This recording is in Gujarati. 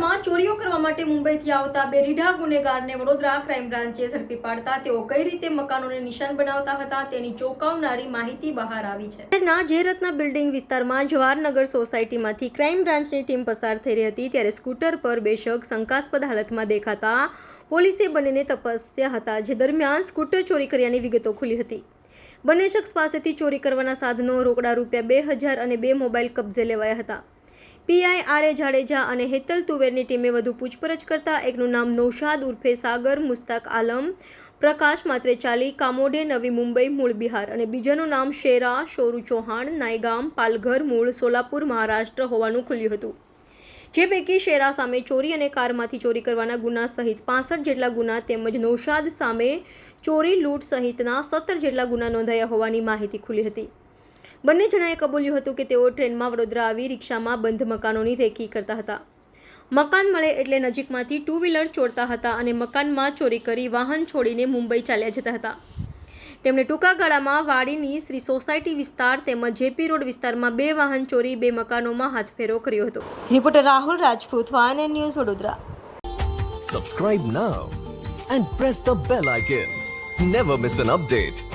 ચોરીઓ કરવા માટે મુંબઈથી આવતા બે રીઢા ગુનેગારને વડોદરા ક્રાઇમ બ્રાન્ચે ઝડપી પાડતા તેઓ કઈ રીતે મકાનોને નિશાન બનાવતા હતા તેની ચોંકાવનારી માહિતી બહાર આવી છે. શહેરના જે રત્ન બિલ્ડિંગ વિસ્તારમાં જવાહરનગર સોસાયટીમાંથી ક્રાઇમ બ્રાન્ચની ટીમ પસાર થઈ રહી હતી ત્યારે સ્કૂટર પર બે શખ્સ શંકાસ્પદ હાલતમાં દેખાતા પોલીસે બંનેને તપાસ્યા હતા જે દરમિયાન સ્કૂટર ચોરી કર્યાની વિગતો ખુલી હતી. બંને શખ્સ પાસેથી ચોરી કરવાના સાધનો, રોકડા રૂપિયા બે હજાર અને બે મોબાઈલ કબજે લેવાયા હતા. પીઆઈ આર જાડેજા અને હેતલ તુવેરની ટીમે વધુ પૂછપરછ કરતા એકનું નામ નૌશાદ ઉર્ફે સાગર મુસ્તાક આલમ, પ્રકાશ માત્રે ચાલી, કામોડે નવી મુંબઈ, મૂળ બિહાર અને બીજાનું નામ શેરા, શોરુ ચૌહાણ, નાયગામ, પાલઘર, મૂળ સોલાપુર, મહારાષ્ટ્ર હોવાનું ખુલ્યું હતું. જે પૈકી શેરા સામે ચોરી અને કારમાંથી ચોરી કરવાના ગુના સહિત પાસઠ જેટલા ગુના તેમજ નૌશાદ સામે ચોરી, લૂંટ સહિતના સત્તર જેટલા ગુના નોંધાયા હોવાની માહિતી ખુલી હતી. બંને જણાએ કબૂલ્યું હતું કે તેઓ ટ્રેનમાં વડોદરા આવી રિક્ષામાં બંધ મકાનોની રેકી કરતા હતા. મકાન મળે એટલે નજીકમાંથી ટુ વ્હીલર ચોરતા હતા અને મકાનમાં ચોરી કરી વાહન છોડીને મુંબઈ ચાલ્યા જતા હતા. તેમણે ટૂંકા ગાળામાં વાડીની શ્રી સોસાયટી વિસ્તાર તેમજ જેપી રોડ વિસ્તારમાં બે વાહન ચોરી બે મકાનોમાં હાથફેરો કર્યો હતો. Reporter Rahul Rajput one news Vadodara. Subscribe now and press the bell icon never miss an update.